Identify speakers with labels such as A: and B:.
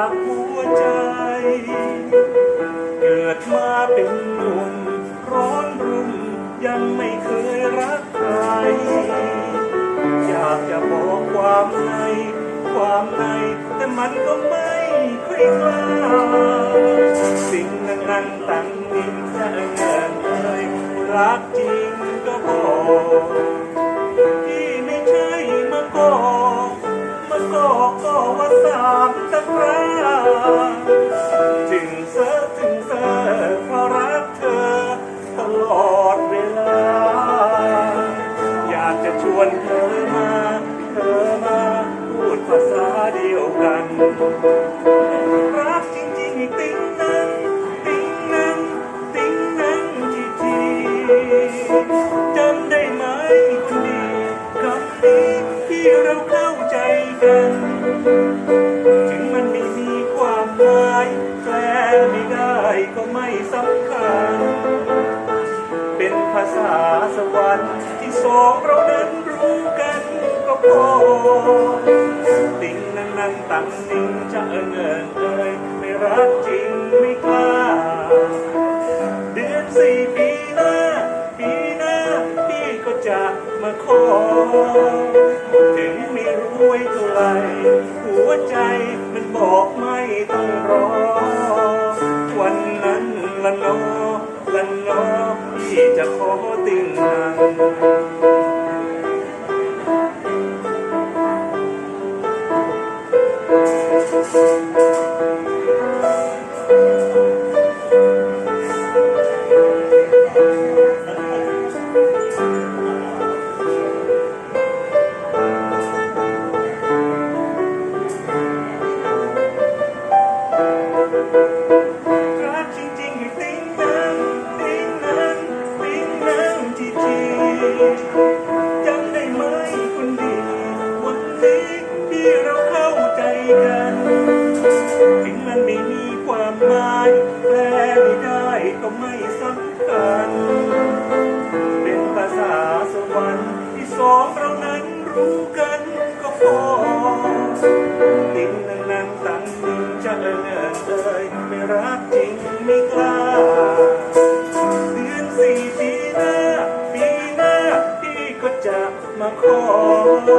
A: จากหัวใจ เกิดมาเป็นหนุ่มร้อนรุ่มยังไม่เคยรักใคร อยากจะบอกความในความใน แต่มันก็ไม่ค่อยกล้า สิ่งนั้นนั้นตั้งนิ่งแค่เงินเลยรักจริงก็บอกที่ไม่ใช่มาก่มาก่ก็ว่าสามตะกครั้ รักจริงๆติ๊งนังติ๊งนังติ๊งนังทีทีจำได้ไหมคนดีคำนี้ที่เราเข้าใจกัน ถึงมันไม่มีความหมายแปลไม่ได้ก็ไม่สำคัญ เป็นภาษาสวรรค์ที่สองเรานั้นรู้กันก็พอ นังนังตังนิงจะเอิงเอิงเอยไม่รักจริงไม่กล้า เดือนสี่ปีหน้า ปีหน้าพี่ก็จะมาขอถึงไม่รู้ไว้เท่าไหรหัวใจมันบอกไม่ต้องรอ วันนั้นละนอละนอพี่จะขอติ่งนังรักจริงๆให้ติ้ง นัง ก็ไม่สำคัญ เป็นภาษาสวรรค์ที่สองเรานั้นรู้กันก็พอติงนังนังตังนิงจะเอิงเอิงเอยไม่รักจริงไม่กล้าเดือนสี่ปีหน้าปีหน้าพี่ก็จะมาขอ